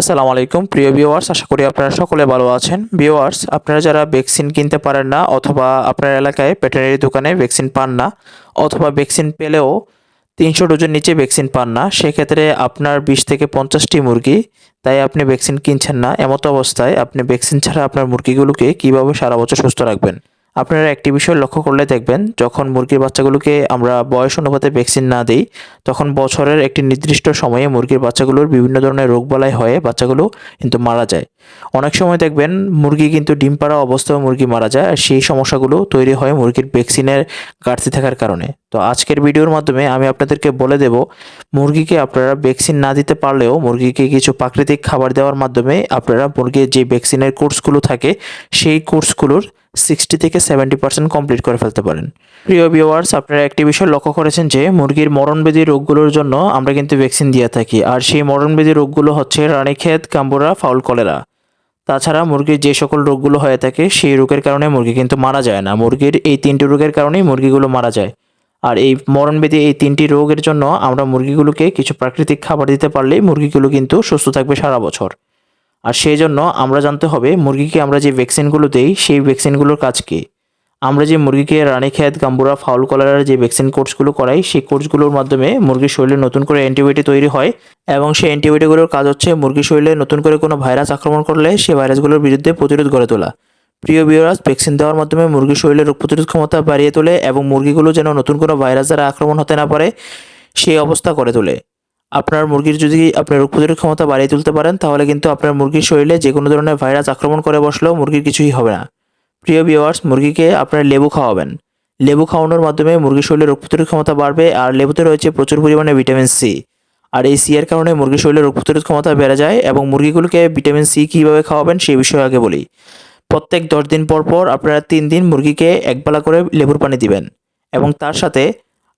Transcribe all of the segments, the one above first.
আসসালামু আলাইকুম। প্রিয় ভিউয়ার্স আশা করি আপনারা সকলে ভালো আছেন। ভিউয়ার্স আপনারা যারা ভ্যাকসিন কিনতে পারেন না, অথবা আপনার এলাকায় ভেটেরিনারি দোকানে ভ্যাকসিন পান না, অথবা ভ্যাকসিন পেলেও তিনশো ডোজের নিচে ভ্যাকসিন পান না, সেক্ষেত্রে আপনার বিশ থেকে পঞ্চাশটি মুরগি, তাই আপনি ভ্যাকসিন কিনছেন না। এমতো অবস্থায় আপনি ভ্যাকসিন ছাড়া আপনার মুরগিগুলোকে কীভাবে সারা বছর সুস্থ রাখবেন? আপনারা একটি বিষয় লক্ষ্য করলে দেখবেন, যখন মুরগির বাচ্চাগুলোকে আমরা বয়স অনুপাতে ভ্যাকসিন না দিই, তখন বছরের একটি নির্দিষ্ট সময়ে মুরগির বাচ্চাগুলোর বিভিন্ন ধরনের রোগবালাই হয়ে বাচ্চাগুলো কিন্তু মারা যায়। অনেক সময় দেখবেন মুরগি কিন্তু ডিম পাড়া অবস্থায় মুরগি মারা যায় আর সেই সমস্যাগুলো তৈরি হয় মুরগির ভ্যাকসিনের ঘাটতি থাকার কারণে। তো আজকের ভিডিওর মাধ্যমে আমি আপনাদেরকে বলে দেব, মুরগিকে আপনারা ভ্যাকসিন না দিতে পারলেও মুরগিকে কিছু প্রাকৃতিক খাবার দেওয়ার মাধ্যমে আপনারা মুরগির যে ভ্যাকসিনের কোর্সগুলো থাকে, সেই কোর্সগুলোর সিক্সটি থেকে সেভেন্টি পার্সেন্ট কমপ্লিট করে ফেলতে পারেন। প্রিয় ভিউয়ার্স, আপনারা একটি বিষয় লক্ষ্য করেছেন যে মুরগির মরণবেদী রোগগুলোর জন্য আমরা কিন্তু ভ্যাকসিন দিয়ে থাকি। আর সেই মরণবেদী রোগগুলো হচ্ছে রানীক্ষেত, কাম্বুরা, ফাউল কলেরা। তাছাড়া মুরগির যে সকল রোগগুলো হয়ে থাকে, সেই রোগের কারণে মুরগি কিন্তু মারা যায় না। মুরগির এই তিনটি রোগের কারণেই মুরগিগুলো মারা যায়। আর এই মরণবেদি এই তিনটি রোগের জন্য আমরা মুরগিগুলোকে কিছু প্রাকৃতিক খাবার দিতে পারলেই মুরগিগুলো কিন্তু সুস্থ থাকবে সারা বছর। আর সেই জন্য আমরা জানতে হবে, মুরগিকে আমরা যে ভ্যাকসিনগুলো দেই, সেই ভ্যাকসিনগুলোর কাজ কী? আমরা যে মুরগিকে রানীক্ষেত গাম্বুরা, ফাউল কলারের যে ভ্যাকসিন কোর্সগুলো করাই, সেই কোর্সগুলোর মাধ্যমে মুরগির শরীরে নতুন করে অ্যান্টিবায়োটিক তৈরি হয় এবং সেই অ্যান্টিবায়োটিকগুলোর কাজ হচ্ছে মুরগির শরীরে নতুন করে কোনো ভাইরাস আক্রমণ করলে সেই ভাইরাসগুলোর বিরুদ্ধে প্রতিরোধ গড়ে তোলা। প্রিয় বিওরাস ভ্যাকসিন দেওয়ার মাধ্যমে মুরগির শরীরে রোগ প্রতিরোধ ক্ষমতা বাড়িয়ে তোলে এবং মুরগিগুলো যেন নতুন কোনো ভাইরাস দ্বারা আক্রমণ হতে না পারে, সেই অবস্থা করে তোলে। আপনার মুরগির যদি আপনার রোগ প্রতিরোধ ক্ষমতা বাড়িয়ে তুলতে পারেন, তাহলে কিন্তু আপনার মুরগির শরীরে যে কোনো ধরনের ভাইরাস আক্রমণ করে বসলেও মুরগির কিছুই হবে না। প্রিয় ভিওয়ার্স মুরগিকে আপনারা লেবু খাওয়াবেন। লেবু খাওয়ানোর মাধ্যমে মুরগির শরীরে রোগ প্রতিরোধ ক্ষমতা বাড়বে আর লেবুতে রয়েছে প্রচুর পরিমাণে ভিটামিন সি আর এই সি এর কারণে মুরগির শরীরে রোগ প্রতিরোধ ক্ষমতা বেড়ে যায় এবং মুরগিগুলোকে ভিটামিন সি কীভাবে খাওয়াবেন সেই বিষয়ে আগে বলি। প্রত্যেক দশ দিন পর পর আপনারা তিন দিন মুরগিকে একবেলা করে লেবুর পানি দিবেন এবং তার সাথে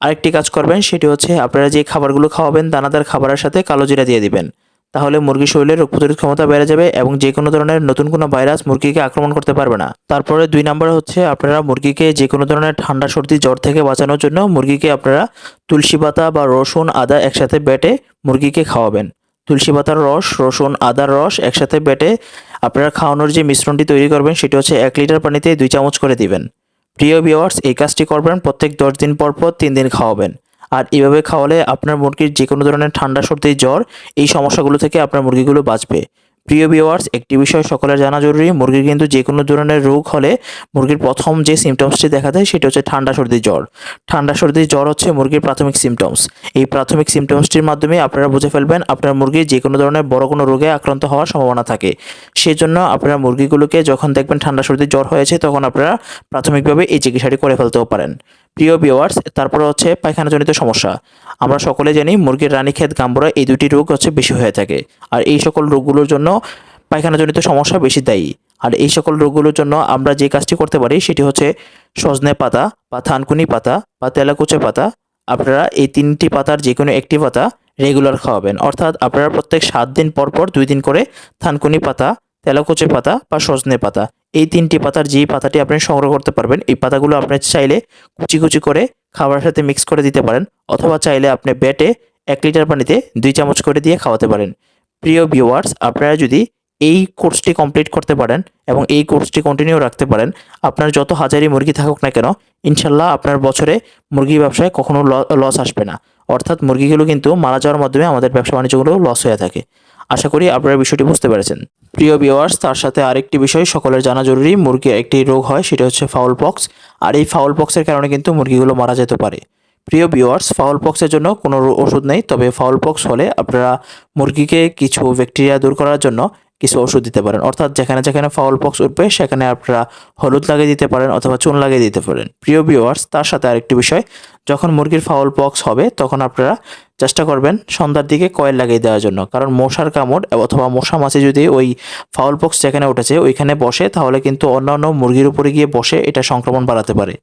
আরেকটি কাজ করবেন, সেটি হচ্ছে আপনারা যে খাবারগুলো খাওয়াবেন দানাদার খাবারের সাথে কালো জিরা দিয়ে দিবেন। তাহলে মুরগির শরীরে রোগ প্রতিরোধ ক্ষমতা বেড়ে যাবে এবং যে কোনো ধরনের নতুন কোনো ভাইরাস মুরগিকে আক্রমণ করতে পারবে না। তারপরে দুই নম্বরে হচ্ছে আপনারা মুরগিকে যে কোনো ধরনের ঠান্ডা, সর্দি, জ্বর থেকে বাঁচানোর জন্য মুরগিকে আপনারা তুলসী পাতা বা রসুন, আদা একসাথে বেটে মুরগিকে খাওয়াবেন। তুলসী পাতার রস, রসুন, আদার রস একসাথে বেটে আপনারা খাওয়ানোর যে মিশ্রণটি তৈরি করবেন সেটি হচ্ছে এক লিটার পানিতে দুই চামচ করে দিবেন। প্রিয় ভিওয়ার্স এই কাজটি করবেন প্রত্যেক দশ দিন পর পর তিন দিন খাওয়াবেন। আর এভাবে খাওয়ালে আপনার মুরগির যে কোনো ধরনের ঠান্ডা, সর্দি, জ্বর, এই সমস্যাগুলো থেকে আপনার মুরগিগুলো বাঁচবে। প্রিয় ভিওয়ার্স একটি বিষয় সকলের জানা জরুরি, মুরগির কিন্তু যে কোনো ধরনের রোগ হলে মুরগির প্রথম যে সিমটমসটি দেখা দেয় সেটা হচ্ছে ঠান্ডা, সর্দি, জ্বর। ঠান্ডা, সর্দি, জ্বর হচ্ছে মুরগির প্রাথমিক সিমটমস এই প্রাথমিক সিমটমসটির মাধ্যমে আপনারা বুঝে ফেলবেন আপনার মুরগির যে কোনো ধরনের বড় কোনো রোগে আক্রান্ত হওয়ার সম্ভাবনা থাকে। সেই জন্য আপনারা মুরগিগুলোকে যখন দেখবেন ঠান্ডা, সর্দি, জ্বর হয়েছে, তখন আপনারা প্রাথমিকভাবে এই চিকিৎসাটি করে ফেলতেও পারেন। প্রিয় ভিওয়ার্স তারপরে হচ্ছে পায়খানাজনিত সমস্যা। আমরা সকলে জানি মুরগির রানীক্ষেত গাম্বরা এই দুটি রোগ হচ্ছে বেশি হয়ে থাকে। আর এই সকল রোগগুলোর জন্য পায়খানাজনিত সমস্যা বেশি দায়ী। আর এই সকল রোগগুলোর জন্য আমরা যে কাজটি করতে পারি সেটি হচ্ছে সজনে পাতা বা থানকুনি পাতা বা তেলাকুচে পাতা। আপনারা এই তিনটি পাতার যে কোনো একটি পাতা রেগুলার খাওয়াবেন। অর্থাৎ আপনারা প্রত্যেক সাত দিন পর পর দুই দিন করে থানকুনি পাতা, তেলাকুচে পাতা বা সজনে পাতা। এই তিনটি পাতার যেই পাতাটি আপনি সংগ্রহ করতে পারবেন, এই পাতাগুলো আপনি চাইলে কুচি কুচি করে খাবারের সাথে মিক্স করে দিতে পারেন অথবা চাইলে আপনি বেটে এক লিটার পানিতে দুই চামচ করে দিয়ে খাওয়াতে পারেন। প্রিয় ভিউয়ার্স আপনারা যদি এই কোর্সটি কমপ্লিট করতে পারেন এবং এই কোর্সটি কন্টিনিউ রাখতে পারেন, আপনার যত হাজারি মুরগি থাকুক না কেন, ইনশাল্লাহ আপনার বছরে মুরগি ব্যবসায় কখনো লস আসবে না। অর্থাৎ মুরগিগুলো কিন্তু মারা যাওয়ার মাধ্যমে আমাদের ব্যবসা বাণিজ্যগুলো লস হয়ে থাকে। আশা করি আপনারা বিষয়টি বুঝতে পেরেছেন। প্রিয় বিওয়ার্স তার সাথে আরেকটি বিষয়, সকলের জানা জরুরি, মুরগির একটি রোগ হয়, সেটা হচ্ছে ফাউল পক্স আর এই ফাউল পক্সের কারণে কিন্তু মুরগিগুলো মারা যেতে পারে। প্রিয় বিওয়ার্স ফাউল পক্সের জন্য কোনো ওষুধ নেই, তবে ফাউল পক্স হলে আপনারা মুরগিকে কিছু ব্যাকটেরিয়া দূর করার জন্য কিছু ওষুধ দিতে পারেন। অর্থাৎ যেখানে যেখানে ফাউল পক্স উঠবে, সেখানে আপনারা হলুদ লাগিয়ে দিতে পারেন অথবা চুন লাগিয়ে দিতে পারেন। প্রিয় ভিওয়ার্স তার সাথে আরেকটি বিষয়, যখন মুরগির ফাউল পক্স হবে, তখন আপনারা চেষ্টা করবেন সন্ধ্যার দিকে কয়েল লাগিয়ে দেওয়ার জন্য। কারণ মশার কামড় অথবা মশা মাছি যদি ওই ফাউল পক্স যেখানে উঠেছে, ওইখানে বসে, তাহলে কিন্তু অন্যান্য মুরগির উপরে গিয়ে বসে এটা সংক্রমণ বাড়াতে পারে।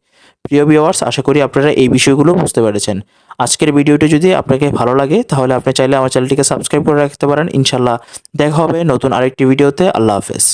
প্রিয় ভিওয়ার্স আশা করি আপনারা এই বিষয়গুলো বুঝতে পেরেছেন। আজকের ভিডিওটি যদি আপনাকে ভালো লাগে, তাহলে আপনি চাইলে আমার চ্যানেলটিকে সাবস্ক্রাইব করে রাখতে পারেন। ইনশাল্লাহ দেখা হবে নতুন আরেকটি ভিডিওতে। আল্লাহ হাফেজ।